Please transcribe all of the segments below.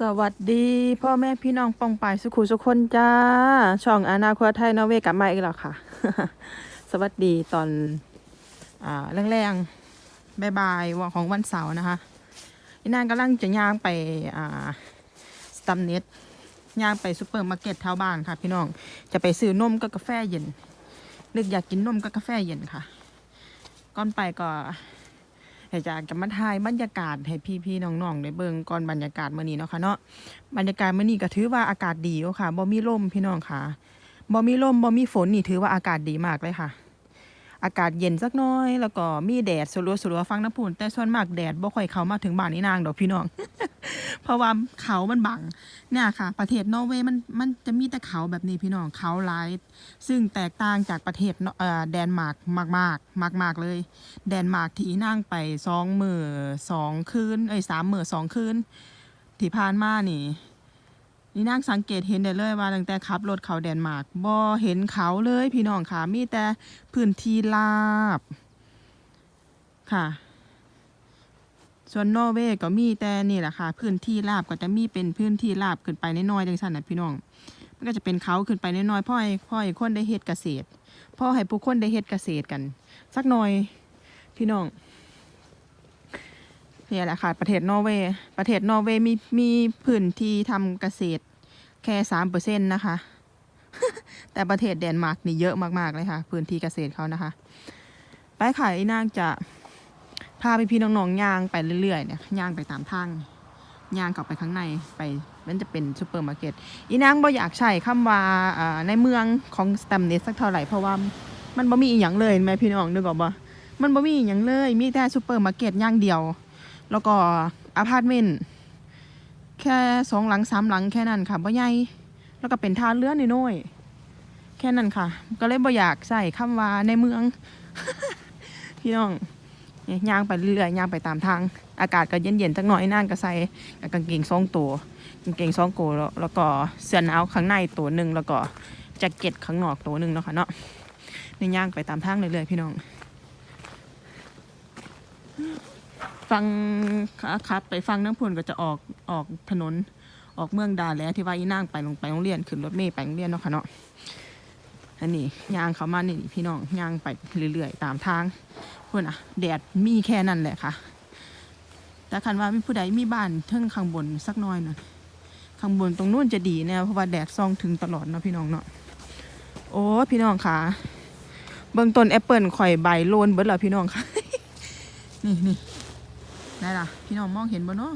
สวัสดีพ่อแม่พี่น้องปองปายสุขุสุขคนจ้า ช่องอนาคตไทยนอเวกลับมาอีกแล้วค่ะ สวัสดีตอนอ่าแรงๆบ่ายๆวันของวันเสาร์นะคะอีนางกำลังจะย่างไปอ่าสตัมเน็ตย่างไปซูเปอร์มาร์เก็ตแถวบ้านค่ะพี่น้องจะไปซื้อนมกับกาแฟเย็นนึกอยากกินนมกับกาแฟเย็นค่ะ ก่อนไปก็ อยากจะมาถ่ายบรรยากาศให้พี่ๆน้องๆได้เบิ่งก่อนบรรยากาศมื้อนี้เนาะค่ะเนาะบรรยากาศมื้อนี้ก็ถือว่าอากาศดีอยู่ค่ะบ่มีลมพี่น้องค่ะบ่มีลมบ่มีฝนนี่ถือว่าอากาศดีมากเลยค่ะ อากาศเย็นสักน้อย แล้วก็มีแดดสลัวๆฟังน้ำพูนแต่ส่วนมากแดดบ่ค่อยเข้ามาถึงบ้านนี่นางดอกพี่น้อง เพราะว่าเขามันบังเนี่ยค่ะ ประเทศนอร์เวย์มันมันจะมีแต่เขาแบบนี้พี่น้องเขาหลาย ซึ่งแตกต่างจากประเทศเนอะเอ่อแดนมาร์กมากมากมากมากๆเลย แดนมาร์กที่นั่งไปสองมือสองคืนเอ้ยสามมือสองคืนที่ผ่านมานี่ นี่นั่งสังเกตเห็นได้เลยว่าตั้งแต่ขับรถเขาแดนมาร์กบ่เห็นเขาเลยพี่น้องค่ะ มีแต่พื้นที่ราบ ค่ะ ส่วนนอร์เวย์ก็มีแต่นี่แหละค่ะ พื้นที่ราบก็จะมีเป็นพื้นที่ราบขึ้นไปน้อยๆจังซั่นน่ะพี่น้อง มันก็จะเป็นเขาขึ้นไปน้อยๆพ่อให้พ่อให้คนได้เฮ็ดเกษตรพ่อให้ผู้คนได้เฮ็ดเกษตรกัน สักหน่อยพี่น้อง นี่แหละค่ะ ประเทศนอร์เวย์ ประเทศนอร์เวย์มีมีพื้นที่ทำเกษตรแค่สามเปอร์เซ็นต์นะคะ แต่ประเทศเดนมาร์กนี่เยอะมากๆเลยค่ะ พื้นที่เกษตรเขานะคะ ไปค่ะอีนางจะพาไปพี่น้องๆย่างไปเรื่อยๆเนี่ยย่างไปตามทางย่างเข้าไปข้างในไปมันจะเป็นซูเปอร์มาร์เก็ตอีนางบ่อยากใช้คำว่าอ่าในเมืองของสแตมเนสสักเท่าไหร่เพราะว่ามันบ่มีอีหยังเลยแม่พี่น้องนึกออกบ่มันบ่มีอีหยังเลย มีแต่ซูเปอร์มาร์เก็ตย่างเดียว แล้วก็อพาร์ตเมนต์แค่สองหลังสามหลังแค่นั้นค่ะบ่ใหญ่แล้วก็เป็นทาเรือนน้อยแค่นั้นค่ะ ก็เลยบ่อยากใส่คำว่าในเมือง พี่น้องย่างไปเรื่อยย่างไปตามทาง อากาศก็เย็นๆจักหน่อยนั่งก็ใส่กางเกงทรงตัวกางเกงสองโกแล้วแล้วก็เสื้อหนาวข้างในตัวหนึ่งแล้วก็แจ็คเก็ตข้างนอกตัวหนึ่งเนาะค่ะเนาะในย่างไปตามทางเรื่อยๆพี่น้อง ฟังขาขับไปฟังน้ำพุนก็จะออกออกถนนออกเมืองดาแล้วที่ว่าอีนางไปลงไปโรงเรียนขึ้นรถเมล์ไปโรงเรียนเนาะค่ะเนาะอันนี้ยางเขามานี่พี่น้องยางไปเรื่อยๆตามทางพุ่นอะ แดดมีแค่นั้นแหละค่ะ แต่คันว่ามีผู้ใดมีบ้านเทิงข้างบนสักน้อยหน่อยข้างบนตรงนู้นจะดีแน่เพราะว่าแดดส่องถึงตลอดเนาะพี่น้องเนาะโอ้พี่น้องค่ะ เบื้องต้นแอปเปิลข่อยใบโลนเบิดแล้วพี่น้องค่ะ นี่นี่ ได้ละพี่น้องมองเห็นบ่เนาะ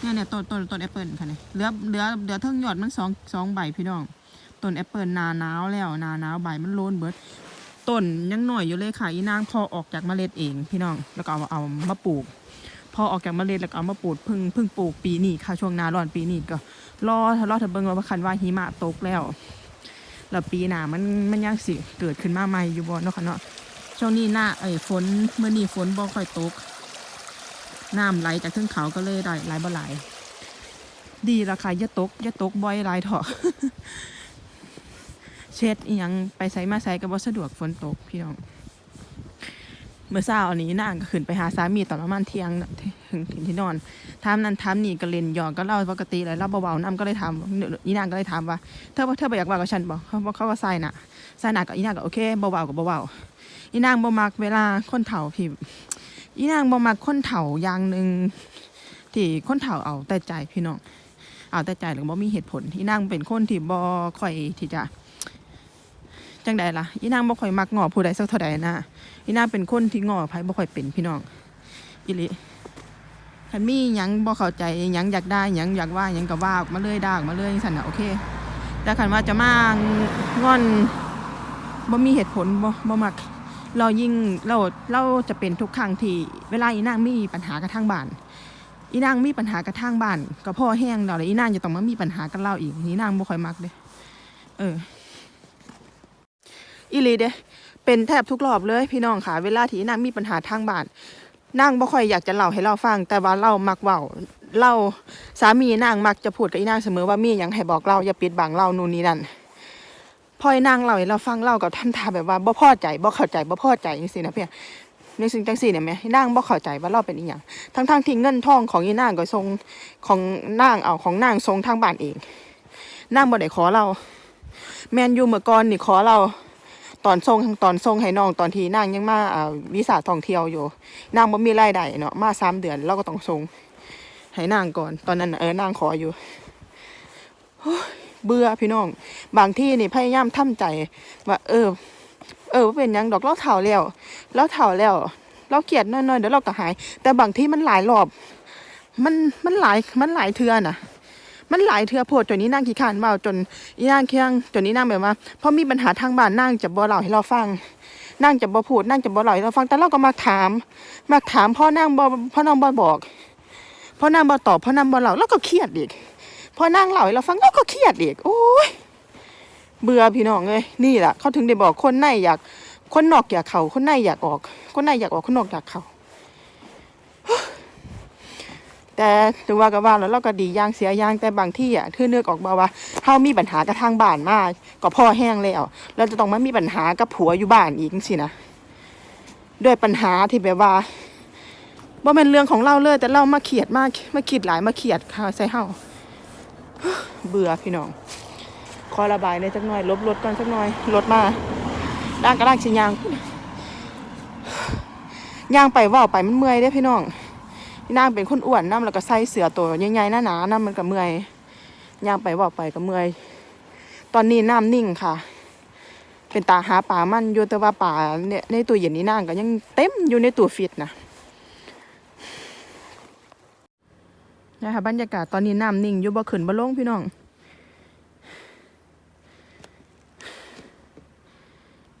เนี่ยเนี่ยต้นต้นต้นแอปเปิลค่ะเนี่ยเหลือเหลือเหลือเทิงยอดมันสองสองใบพี่น้องต้นแอปเปิลนาหนาวแล้วนาหนาวใบมันโลนเบิดต้นยังหน่อยอยู่เลยค่ะอีนางพอออกจากเมล็ดเองพี่น้องแล้วก็เอาเอามาปลูก พอออกจากเมล็ดแล้วก็เอามาปลูกเพิ่งเพิ่งปลูกปีนี้ค่ะช่วงหนาร้อนปีนี้ก็รอรอถ้าเบิ่งว่าคันว่าหิมะตกแล้วแล้วปีหน้ามันมันยังสิเกิดขึ้นมาใหม่อยู่บ่เนาะค่ะเนาะช่วงนี้หน้าเอ้ฝนเมื่อนี้ฝนบ่ค่อยตก น้ำไหลจากเทือกเขาก็เลยได้ไหลบ่ไหลดีละค่ะอย่าตกอย่าตกบ่อยหลายเถาะเช็ดอียังไปใส่มาใส่ก็บ่สะดวกฝนตกพี่น้องเมื่อเช้านี้นางก็ขึ้นไปหาสามีตอนประมาณเที่ยงถึงถึงที่นอนถามนั้นถามนี่ก็เล่นหยอกก็เล่าปกติเลยเล่าเบาๆน้ำก็เลยถามอีนางก็เลยถามว่าเธอเธอไปอยากว่ากับฉันบอกเขากเขาก็ใส่น่ะใส่หนักกับอีนางก็โอเคเบาๆกับเบาๆอีนางบ่มักเวลาคนเฒ่าพี่ อีนางบ่มักคนเฒ่าอย่างหนึ่งที่คนเฒ่าเอาแต่ใจพี่น้องเอาแต่ใจหรือบ่มีเหตุผลอีนางเป็นคนที่บ่ค่อยที่จะจังใดล่ะอีนางบ่ค่อยมักงอผู้ใดสักเท่าใดนะอีนางเป็นคนที่งอไผบ่ค่อยเป็นพี่น้องอีหลีคันมีหยังบ่เข้าใจหยังอยากได้หยังอยากว่าหยังก็ว่าออกมาเลยด่าออกมาเลยจังซั่นน่ะโอเคแต่คันว่าจะมางอนบ่มีเหตุผลบ่บ่มัก เรายิ่งเราเราจะเป็นทุกครั้งที่เวลาอีนางมีปัญหากับทางบ้านอีนางมีปัญหากับทางบ้านก็พ่อแห้งเราเลยอีนางจะต้องมามีปัญหากับเราอีกอีนางบ่ค่อยมักเด้เอออีลีเด้เป็นแทบทุกรอบเลยพี่น้องค่ะ เวลาที่อีนางมีปัญหาทางบ้านนางบ่ค่อยอยากจะเล่าให้เราฟัง แต่ว่าเรามักเว้าเล่าสามีนางมักจะพูดกับอีนางเสมอว่ามีหยังให้บอกเราอย่าปิดบังเรานู่นนี่นั่น พออีนางเล่าให้เราฟังเราก็ทำท่าแบบว่าบ่พอใจบ่เข้าใจบ่พอใจจังซี่นะเพี่ยในสิ่งจังสี่เนี่ยแม่นางบ่เข้าใจว่าเราเป็นอีหยังทั้งๆที่เงินทองของอีนางก็ทรงของนางเอาของนางทรงทางบ้านเองนางบ่ได้ขอเรา แมนยูเมื่อก่อนนี่ขอเราตอนส่งตอนส่งให้น้องตอนที่นางยังมาอ่าวีซ่าท่องเที่ยวอยู่ นางบ่มีรายได้เนาะมาสามเดือนเราก็ต้องส่งให้นางก่อน ตอนนั้นเออนางขออยู่ เบื่อพี่น้อง บางที่นี่พยายามทำใจว่าเออ เออเป็นยังดอกเราเฒ่าแล้วเราเฒ่าแล้วเราเกลียดน้อยๆเดี๋ยวเราก็หาย แต่บางที่มันหลายรอบ มันมันหลายมันหลายเทือน่ะ มันหลายเทือโพดจนนี้นางขี้ขานเมาจนอีนางเคียงจนนี้นางแบบว่าพอมีปัญหาทางบ้านนางจะบ่เล่าให้เราฟังนางจะบ่พูดนางจะบ่เล่าให้เราฟังแต่เราก็มาถาม มาถามพ่อนางบ่พ่อนางบ่บอกพ่อนางบ่ตอบพ่อนางบ่เล่าเราก็เครียดอีก พอนางเล่าให้เราฟังเราก็เครียดอีกโอ้ยเบื่อพี่น้องเลยนี่แหละเขาถึงได้บอกคนในอยาก คนนอกอยากเขาคนในอยากออก คนในอยากออกคนนอกอยากเขาแต่ถึงว่าก็ว่าแล้วเราก็ดีย่างเสียย่างแต่บางที่อะคือเนือกออกมาว่าเฮามีปัญหากับทางบ้านมากก็พ่อแห้งแล้วเราจะต้องมามีปัญหากับผัวอยู่บ้านอีกสินะด้วยปัญหาที่แบบว่าบ่เป็นเรื่องของเราเลยแต่เรามาเขียดมากมาคิดหลายมาเขียดค่ะใส่เฮา เบื่อพี่น้องขอระบายเลยจักหน่อยลบรถก่อนสักหน่อยรถมาด้านกระด้างชิยางย่างไปว่าไปมันเมื่อยเด้พี่น้องนางเป็นคนอ้วนน้ำแล้วก็ใส่เสือตัวใหญ่ๆหนาๆน้ำมันก็เมื่อยย่างไปว่าไปก็เมื่อยตอนนี้น้ำนิ่งค่ะ เป็นตาหาป่ามันอยู่แต่ว่าป่าเนี่ยในตู้เย็นนี้นางก็ยังเต็มอยู่ในตู้ฟิตนะ นะคะบรรยากาศตอนนี้น้ำนิ่งอยู่บ่ขึ้นบ่ลงพี่น้อง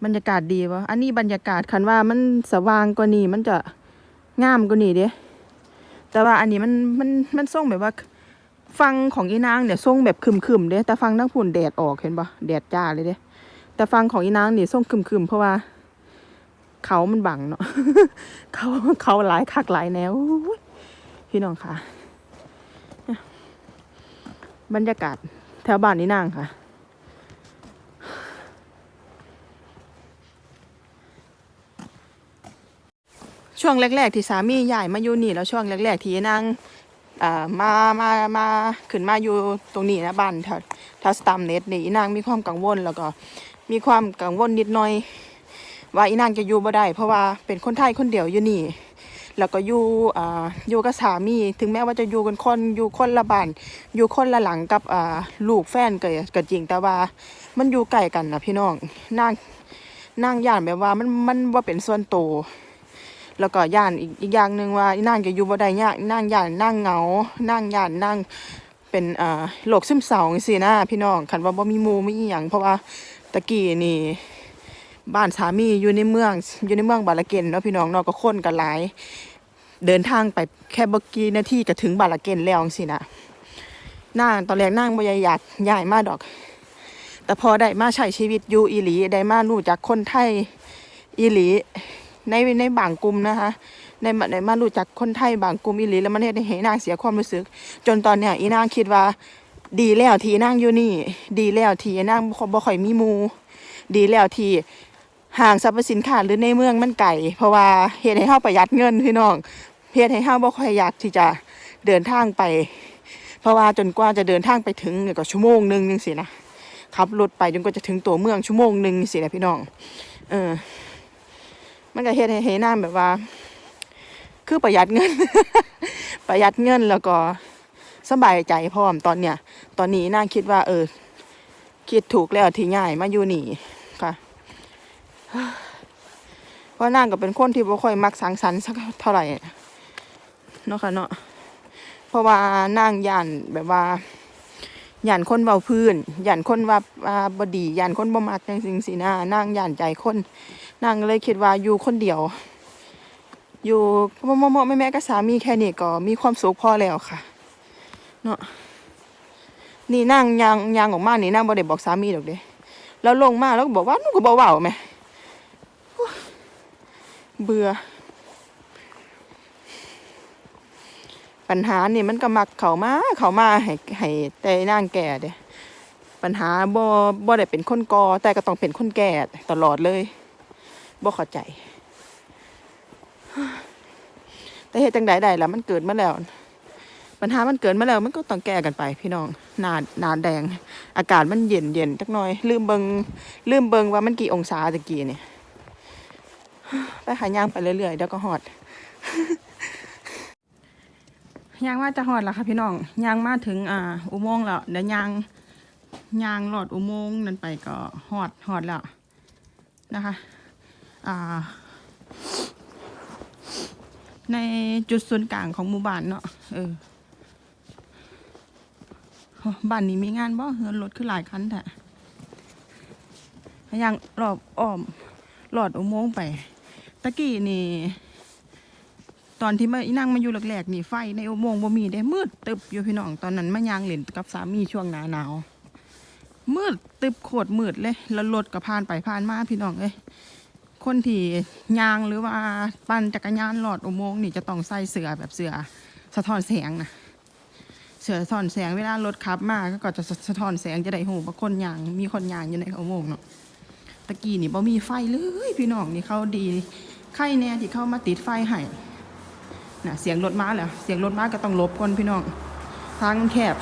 บรรยากาศดีวะอันนี้บรรยากาศคันว่ามันสว่างกว่านี้มันจะงามกว่านี้เด้แต่ว่าอันนี้มันมันมันส่งแบบว่าฟังของอีนางเนี่ยส่งแบบคึมๆเด้แต่ฟังทั้งฝุ่นแดดออกเห็นปะแดดจ้าเลยเด้แต่ฟังของอีนางเนี่ยส่งคึมๆเพราะว่า เขามันบังเนาะเขาเขาหลายคักหลายแนวพี่น้องค่ะ บรรยากาศแถวบ้านนี้นางค่ะ ช่วงแรก ๆ ที่สามีย้ายมาอยู่นี่แล้วช่วงแรก ๆ ที่นางอ่ามามามาขึ้นมาอยู่ตรงนี้นะบ้านแถวแถวสตามเน็ตนี่อีนางมีความกังวลแล้วก็มีความกังวลนิดหน่อย ว่าอีนางจะอยู่บ่ได้เพราะว่าเป็นคนไทยคนเดียวอยู่นี่ แล้วก็อยู่อ่าอยู่กับสามี ถึงแม้ว่าจะอยู่กันคนอยู่คนละบ้านอยู่คนละหลังกับอ่าลูกแฟนก็ก็จริงแต่ว่า มันอยู่ใกล้กันนะพี่น้องนางนางย่านแบบว่ามันมันว่าเป็นส่วนตัวแล้วก็ย่านอีกอีกอย่างหนึ่งว่าอีนางจะอยู่บ่ได้ยากนางย่านนางเหงานางย่านนางเป็นอ่าโรคซึมเศร้าจังซี่นะพี่น้องคันว่าบ่มีมู่มีอีหยังเพราะว่าตะกี้นี่ บ้านสามีอยู่ในเมือง อยู่ในเมืองบาลาเกนเนาะพี่น้องเนาะก็คนกันหลาย เดินทางไปแค่บกี่นาทีก็ถึงบาลาเกนแล้วจังซี่นะนางตอนแรกนางบ่อยากย้ายมาดอก แต่พอได้มาใช้ชีวิตอยู่อีหลีได้มารู้จักคนไทยอีหลีในในบางกลุ่มนะคะในในมารู้จักคนไทยบางกลุ่มอีหลีแล้วมันเฮ็ดให้นางเสียความรู้สึก จนตอนเนี้ยอีนางคิดว่า ดีแล้วที่นางอยู่นี่ ดีแล้วที่นางบ่บ่ค่อยมีมู ดีแล้วที่ ห้างสรรพสินค้าหรือในเมืองมันไกลเพราะว่าเฮ็ดให้เฮาประหยัดเงินพี่น้องเฮ็ดให้เฮาบ่ค่อยอยากที่จะเดินทางไป เพราะว่าจนกว่าจะเดินทางไปถึงเนี่ยก็ชั่วโมงหนึงจังซี่นะขับรถไปจนกว่าจะถึงตัวเมืองชั่วโมงหนึงจังซี่นะพี่น้อง เออ มันก็เฮ็ดให้เห็นหน้าแบบว่า คือประหยัดเงิน ประหยัดเงินแล้วก็สบายใจพร้อมตอนเนี้ย ตอนนี้นางคิดว่า เออ คิดถูกแล้วที่ง่ายมาอยู่นี่ เพราะนางก็เป็นคนที่บ่ค่อยมักสังสรรค์สักเท่าไหร่เนาะค่ะเนาะเพราะว่านางย่านแบบว่าย่านคนเบาพื้นย่านคนว่าบดีย่านคนบ่มักจังซี่สินะนางย่านใจคนนางเลยคิดว่าอยู่คนเดียว อยู่มอมอแม่แม่กับสามีแค่นี้ก็มีความสุขพอแล้วค่ะ เนาะนี่นั่งยางยางออกมานี่นั่งบ่ได้บอกสามีดอกเด้แล้วลงมาแล้วก็บอกว่านูก็บ่เว้าแหม่ เบื่อ ปัญหาเนี่ยมันก็มักเข้ามาเข้ามาให้ให้แต่นางแก่เด้ปัญหาบ่บ่ได้เป็นคนกอแต่ก็ต้องเป็นคนแก่ตลอดเลยบ่เข้าใจ แต่เหตุจังใดใดแล้วมันเกิดมาแล้ว ปัญหามันเกิดมาแล้ว มันก็ต้องแก้กันไป พี่น้องหนาหนาแดง อากาศมันเย็นเย็นจักหน่อย ลืมเบิงลืมเบิงว่ามันกี่องศาตะกี้เนี่ย ไปหาย่างไปเรื่อยๆเดี๋ยวก็หอดย่างว่าจะหอดแล้วค่ะพี่น้องย่างมาถึงอ่าอุโมงค์แล้วเดี๋ยวย่างย่างหลอดอุโมงค์นั่นไปก็หอดหอดแล้วนะคะอ่าในจุดศูนย์กลางของหมู่บ้านเนาะเออบ้านนี้มีงานบ่เฮือนรถคือหลายคันแท้ย่างรอบอ้อมหลอดอุโมงค์ไป ตะกี้นี่ ตอนที่มาอีนั่งมาอยู่แรกๆนี่ไฟในอุโมงค์บ่มีได้มืดตึบอยู่พี่น้องตอนนั้นมายางเหล่นกับสามีช่วงหนาหนาว มืดตึบโคตรมืดเลยแล้วรถก็ผ่านไปผ่านมาพี่น้องเอ้ยคนที่ยางหรือว่าปั่นจักรยานหลอดอุโมงค์นี่จะต้องใส่เสื้อแบบเสื้อสะท้อนแสงนะเสือสะท้อนแสงเวลารถขับมาก็จะสะท้อนแสงจะได้หูว่าคนยางมีคนยางอยู่ในอุโมงค์เนาะตะกี้นี่บ่มีไฟเลยพี่น้องนี่เขาดี ใครแน่ที่เข้ามาติดไฟให้น่ะเสียงรถม้าแล้วเสียงรถม้าก็ต้องหลบคนพี่น้องทางแคบ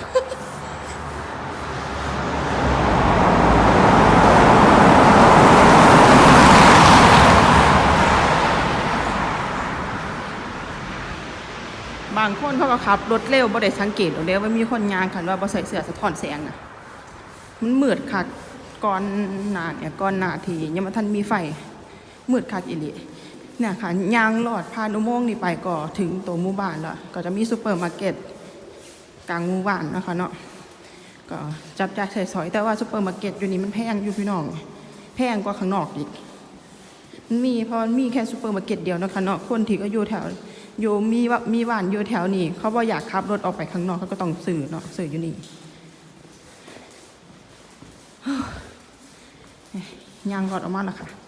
บางคนเขาก็ขับรถเร็วบ่ได้สังเกตเอาเด้ว่ามีคนยางคันว่าบ่ใส่เสื้อสะท้อนแสงน่ะ มันมืดคักก่อนหน้าเนี่ยก่อนหน้าทียังบ่ทันมีไฟมืดคักอีหลี เนี่ยค่ะยางหลอดผ่านอุโมงค์นี่ไปก็ถึงตัวหมู่บ้านแล้วก็จะมีซูเปอร์มาร์เก็ตกลางหมู่บ้านนะคะเนาะก็จับจ่ายใช้สอยแต่ว่าซูเปอร์มาร์เก็ตอยู่นี่มันแพงอยู่พี่น้อง แพงกว่าข้างนอกอีกมันมีเพราะมันมีแค่ซูเปอร์มาร์เก็ตเดียวนะคะเนาะคนที่ก็อยู่แถวอยู่มีว่ามีบ้านอยู่แถวนี้ เขาบ่อยากขับรถออกไปข้างนอกเขาก็ต้องซื้อเนาะซื้ออยู่นี่ยางรอดออกมาแล้วค่ะ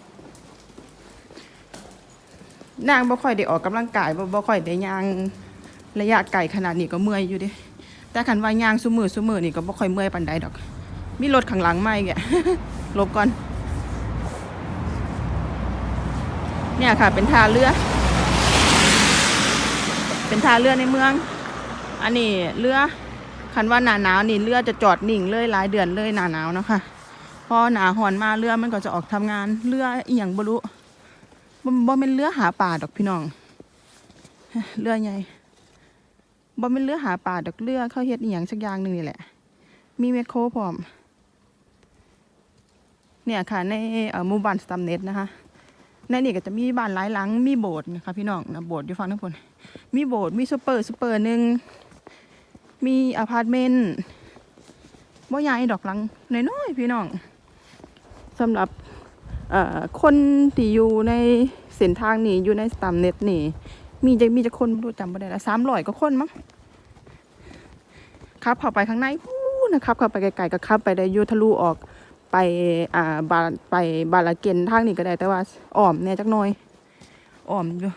นางบ่ค่อยได้ออกกำลังกายบ่บ่ค่อยได้ย่างระยะไกลขนาดนี้ก็เมื่อยอยู่ดิแต่คันว่าย่างซุมือซุมือนี่ก็บ่ค่อยเมื่อยปานใดดอก มีรถข้างหลังมาอีกลบก่อน เนี่ยค่ะ เป็นท่าเรือ เป็นท่าเรือในเมือง อันนี้เรือคันว่าหนาหนาวนี่เรือจะจอดนิ่งเลยหลายเดือนเลยหนาหนาวเนาะค่ะพอหนาหอนมาเรือมันก็จะออกทำงานเรืออีหยังบรู้ บ่บ่เป็นเรือหาปลาดอกพี่น้องเรือใหญ่บ่เป็นเรือหาปลาดอกเรือเขาเฮ็ดอีหยังสักอย่างหนึ่งนี่แหละ มีแมคโครพร้อม เนี่ยค่ะ ในหมู่บ้านสตัมเน็ตนะคะในนี่ก็จะมีบ้านหลายหลังมีโบสถ์นะคะพี่น้องนะโบสถ์อยู่ฝั่งทั้งคนมีโบสถ์มีซูเปอร์ซูเปอร์หนึ่งมีอพาร์ตเมนต์บ่ใหญ่ดอกหลังน้อยๆพี่น้องสำหรับ คนที่อยู่ในเส้นทางนี้อยู่ในสตามเน็ตนี่ มีจะมีจะคนไม่รู้จำไม่ได้ละสามร้อยก็คนมั้งขับเข้าไปข้างในพู้นะครับเข้าไปไกลๆก็ขับไปได้ยูทะลุออกไปอ่าบาไปบาลาเกนทางนี้ก็ได้แต่ว่าอ้อมเนี่ยจักหน่อยอ้อมอยู่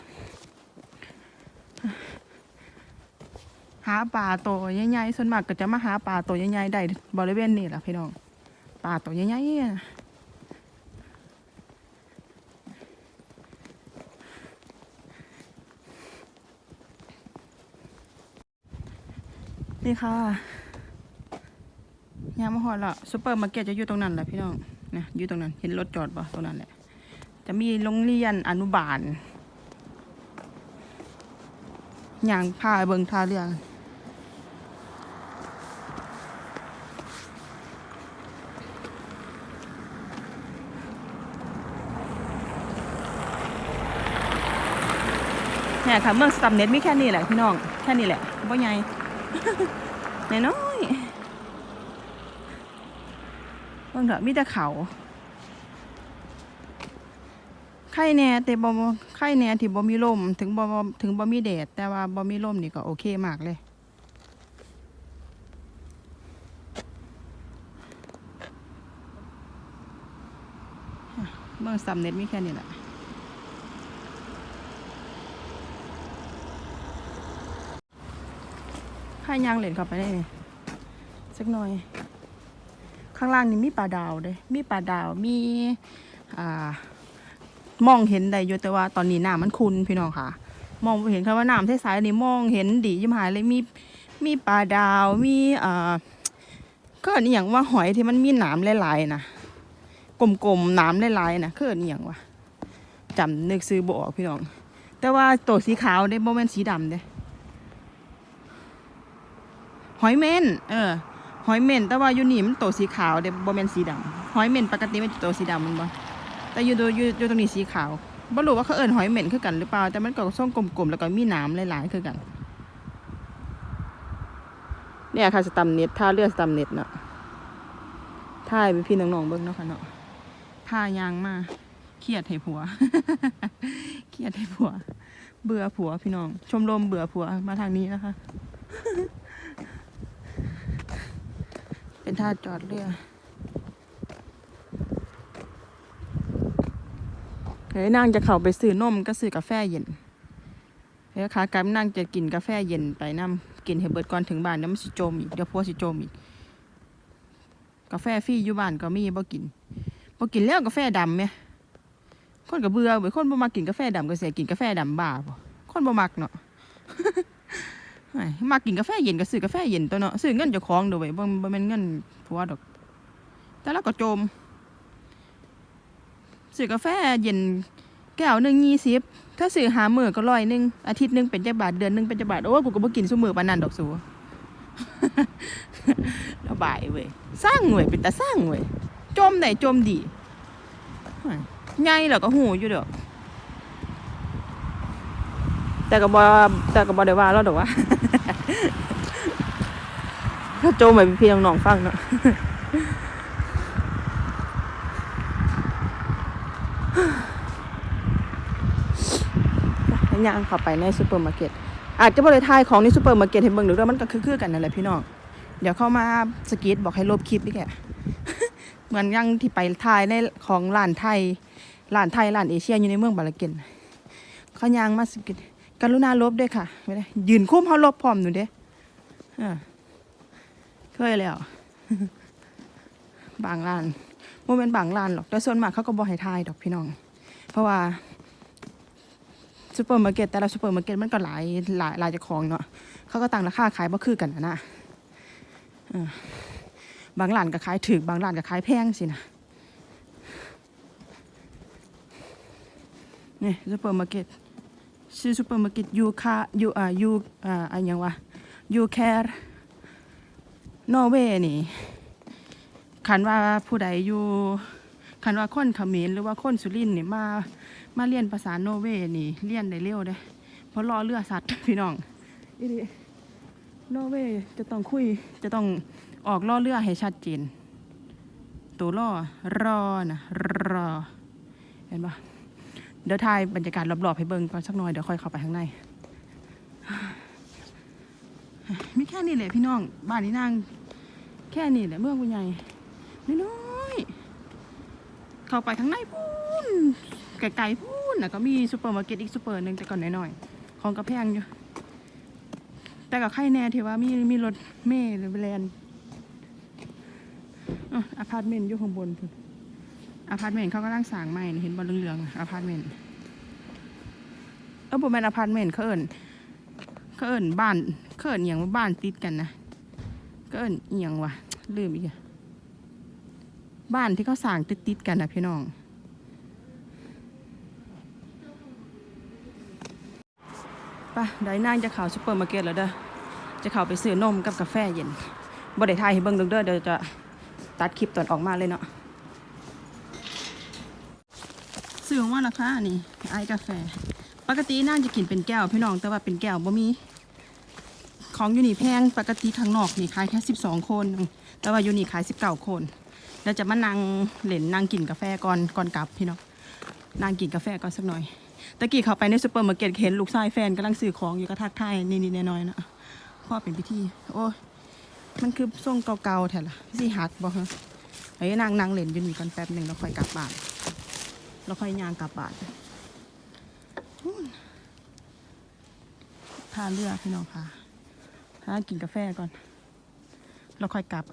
หาปลาตัวใหญ่ๆส่วนมากก็จะมาหาปลาตัวใหญ่ๆได้บริเวณนี้แหละพี่น้องปลาตัวใหญ่ๆ นี่ค่ะยามมาหอดละซูเปอร์มาร์เก็ตจะอยู่ตรงนั้นแหละพี่น้องนะอยู่ตรงนั้น เห็นรถจอดปะตรงนั้นแหละ จะมีโรงเรียนอนุบาลอย่างพาเบิงท่าเรือเนี่ยค่ะเมืองสตัมเน็ตมีแค่นี้แหละพี่น้อง แค่นี้แหละบ่ใหญ่ น้อยๆเบิ่งเถอะมีแต่เขาไข่แน่แต่บ่ไข่แน่ที่บ่มีลมถึงบ่ถึงบ่มีแดดแต่ว่าบ่มีลมนี่ก็โอเคมากเลยเมืองสำเน็ตมีแค่นี้แหละ ให้ยางเหรียญเข้าไปได้ไหมสักหน่อย ข้างล่างนี่มีปลาดาวเด้มีปลาดาวมีอ่ามองเห็นได้อยู่แต่ว่าตอนนี้น้ำมันคุนพี่น้องค่ะ มองเห็นคำว่าน้ำใสๆนี่มองเห็นดียิ่มหายเลยมีมีปลาดาวมีอ่าก็อันนี้อย่างว่าหอยที่มันมีหนามหลายๆนะกลมๆหนามหลายๆนะคืออันนี้อย่างว่าจำนึกซื้อบ่ออกพี่น้อง แต่ว่าตัวสีขาวเด้บ่แม่นสีดำเด้ หอยเม่นเออหอยเม่นแต่ว่าอยู่นี่มันตัวสีขาวเด้บ่แม่นสีดำหอยเม่นปกติมันจะโตสีดำมันบ่แต่อยู่ตัวอยู่อยู่ตรงนี้สีขาวบ่รู้ว่าเขาเอิ้นหอยเม่นคือกันหรือเปล่าแต่มันก็ส่งกลมๆแล้วก็มีหนามหลายๆคือกัน เนี่ยค่ะสตัมเน็ตท่าเรือสตัมเน็ตเนาะท่ายพี่น้องๆเบิ่งเนาะค่ะเนาะท่ายางมาเครียดให้ผัวเครียดให้ผัว เบื่อผัวพี่น้อง ชมรมเบื่อผัวมาทางนี้นะคะ เป็นท่าจอดเรือ เฮ้ยนางจะเข้าไปซื้อนมก็ซื้อกาแฟเย็น เฮ้ยขากลับนางจะกินกาแฟเย็นไปน้ำกินให้เบิดก่อนถึงบ้านเดี๋ยวมันสิโจมอีกเดี๋ยวผัวสิโจมอีก กาแฟฟรีอยู่บ้านก็มีบ่กินบ่กินแล้วกาแฟดำไหมคนก็เบื่อเว้ยคนบ่มักกินกาแฟดำก็เสียกินกาแฟดำบ้าบ่คนบ่มักเนาะ อ้มักกินกาแฟเย็นก็ซื้อกาแฟเย็นตัวเนาะซื้อเงินเจ้าของเด้อเว้ยบ่บ่แม่นเงินผัวดอก แต่แล้วก็โจมซื้อกาแฟเย็นแก้วหนึ่ง20ถ้าซื้อหามือก็ร้อยหนึ่งอาทิตย์หนึ่งเป็นจักบาทเดือนหนึ่งเป็นจักบาทโอ้กูก็บ่กินซุมือปานนั้นดอกสูระบายเว้ยสร้างเว้ยเป็นตาสร้างเว้ยจมได้จมดีใหญ่แล้วก็หูอยู่ดอกแต่ก็บ่แต่ก็บ่ได้ว่าเราดอกว่า ถ้าโจมไปพี่น้องๆฟังเนาะย่างเข้าไปในซูเปอร์มาร์เก็ตอาจจะบริทายของในซูเปอร์มาร์เก็ตให้เบิ่งหรือว่ามันก็คือๆกันนั่นแหละพี่น้อง เดี๋ยวเข้ามาสกีตบอกให้ลบคลิปอีกแกเหมือนอยังที่ไปทายในของร้านไทยร้านไทยร้านเอเชียอยู่ในเมืองบาลาเกนเขาย่างมาสกีต กรุณาลบด้วยค่ะไม่ได้ยืนคุ้มเขาลบพร้อมหนูเด้อ่าเคยแล้ว บางร้านโมเมนบางร้านหรอกแต่ส่วนมากเขาก็บอกให้ทายดอกพี่น้อง เพราะว่าซูเปอร์มาร์เก็ตแต่ละซูเปอร์มาร์เก็ตมันก็หลายหลายหลายจ้าของเนาะเขาก็ตั้งราคาขายบ่คือกันนะนะบางร้านก็ขายถึกบางร้านก็ขายแพงสินะนี่ซูเปอร์มาร์เก็ต ชื่อซูเปอร์มาร์เก็ตยูคายูอ่ายูอ่าอะไรยังวะยูแคร์นอร์เวย์นี่คันว่าผู้ใดอยู่คันว่าคนเขมรหรือว่าคนสุรินทร์นี่มามาเรียนภาษานอร์เวย์นี่เรียนได้เร็วเด้เพราะรอเรือสัตว์พี่น้องอีนี่นอร์เวย์จะต้องคุยจะต้องออกล่อเรือให้ชัดเจนตัวล่อรอนะรอเห็นปะ เดี๋ยวถ่ายบรรยากาศรอบๆให้เบิ่งก่อนสักหน่อยเดี๋ยวค่อยเข้าไปข้างในมีแค่นี้แหละพี่น้อง บ้านนี้นางแค่นี้แหละเมืองผู้ใหญ่น้อยๆเข้าไปข้างในพูนไกลๆพูนนะก็มีซูเปอร์มาร์เก็ตอีกซูเปอร์หนึ่งแต่ก่อนหน่อยๆของกระแพงอยู่แต่กับใครแน่ที่ว่ามีมีรถเมล์หรือแลนอะอพาร์ตเมนต์อยู่ข้างบนพุ่น อพาร์ตเมนต์เขากำลังสร้างใหม่เห็นบอลเหลืองๆอพาร์ตเมนต์เออบ่แม่นอพาร์ตเมนต์เขาเอิ้นเขาเอิ้นบ้านเขาเอิ้นอหย่างว่าบ้านติดกันนะเขาเอิ้นอหย่างวะลืมอีกอะบ้านที่เขาสร้างติดๆกันนะพี่น้องไปได้นางจะเข้าซุปเปอร์มาร์เก็ตแล้วเด้อ จะเข้าไปซื้อนมกับกาแฟเย็นบ่ได้ถ่ายให้เบิ่งเด้อเดี๋ยวจะตัดคลิปตอนออกมาเลยเนาะ ซื้อของว่าราคานี่ไอกาแฟ ปกติน่าจะกินเป็นแก้วพี่น้องแต่ว่าเป็นแก้วบ่มี ของอยู่นี่แพงปกติข้างนอกนี่ขายแค่สิบสองคน แต่ว่าอยู่นี่ขายสิบเก้าคนแล้วจะมานั่งเล่นนั่งกินกาแฟก่อนก่อนกลับพี่น้องนั่งกินกาแฟก่อนสักหน่อยตะกี้เขาไปในซูเปอร์มาร์เก็ตเห็นลูกชายแฟนกำลังซื้อของอยู่ก็ทักทายนิดๆหน่อยๆนะพ่อเป็นพิธี โอ้ยมันคือทรงเก่าๆแท้ละสิหักบ่ฮะไอ้นางนางเล่นอยู่นี่กันแป๊บหนึ่งแล้วค่อยกลับบ้าน แล้วค่อยย่างกลับบ้านนู่นท่าเรือพี่น้องค่ะหากินกาแฟก่อน แล้วค่อยกลับ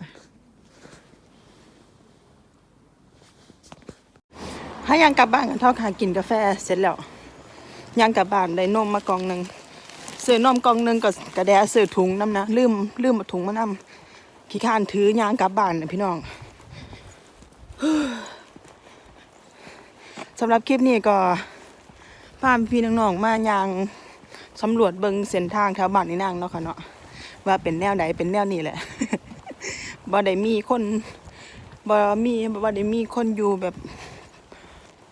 หาย่างกลับบ้านกันเท่าค่ะ กินกาแฟเสร็จแล้วย่างกลับบ้านได้นมมากองหนึ่งซื้อนมกองหนึ่งก็กระแดะซื้อถุงน้ำนะลืมลืมมาถุงมานำขี้ข้านถือย่างกลับบ้านนะพี่น้อง สำหรับคลิปนี้ก็พาพี่น้องๆมาย่างสำรวจเบิงเส้นทางแถวบ้านนี่นางเนาะค่ะเนาะว่าเป็นแนวไหนเป็นแนวนี้แหละบ่ได้มีคนบ่มีบ่ได้มีคนอยู่แบบ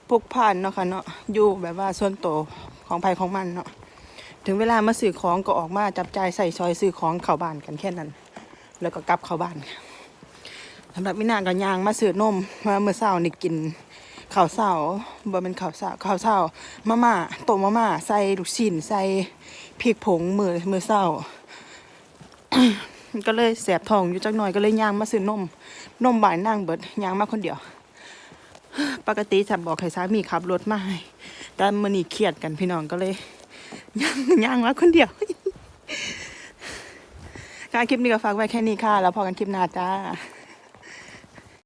พกผ่านเนาะค่ะเนาะอยู่แบบว่าส่วนตัวของภัยของมันเนาะถึงเวลามาซื้อของก็ออกมาจับจ่ายใส่ซอยซื้อของเข้าบ้านกันแค่นั้น แล้วก็กลับเข้าบ้านสำหรับมินางก็ยางมาซื้อนมมาเมื่อเช้านี่กิน ข้าวเช้าบ่เป็นข้าวเช้าข้าวเช้ามาม่าต้มมาม่าใส่ลูกชิ้นใส่พริกผงมือมือเช้าก็เลยแสบท้องอยู่จักหน่อยก็เลยย่างมาซื้อนม นมบ่ายนั่งเบิดย่างมาคนเดียว ปกติจะบอกให้สามีขับรถมาให้แต่มื้อนี้เครียดกันพี่น้องก็เลยย่างย่างมาคนเดียวค่ะคลิปนี้ก็ฝากไว้แค่นี้ค่ะ แล้วพอกันคลิปหน้าจ้า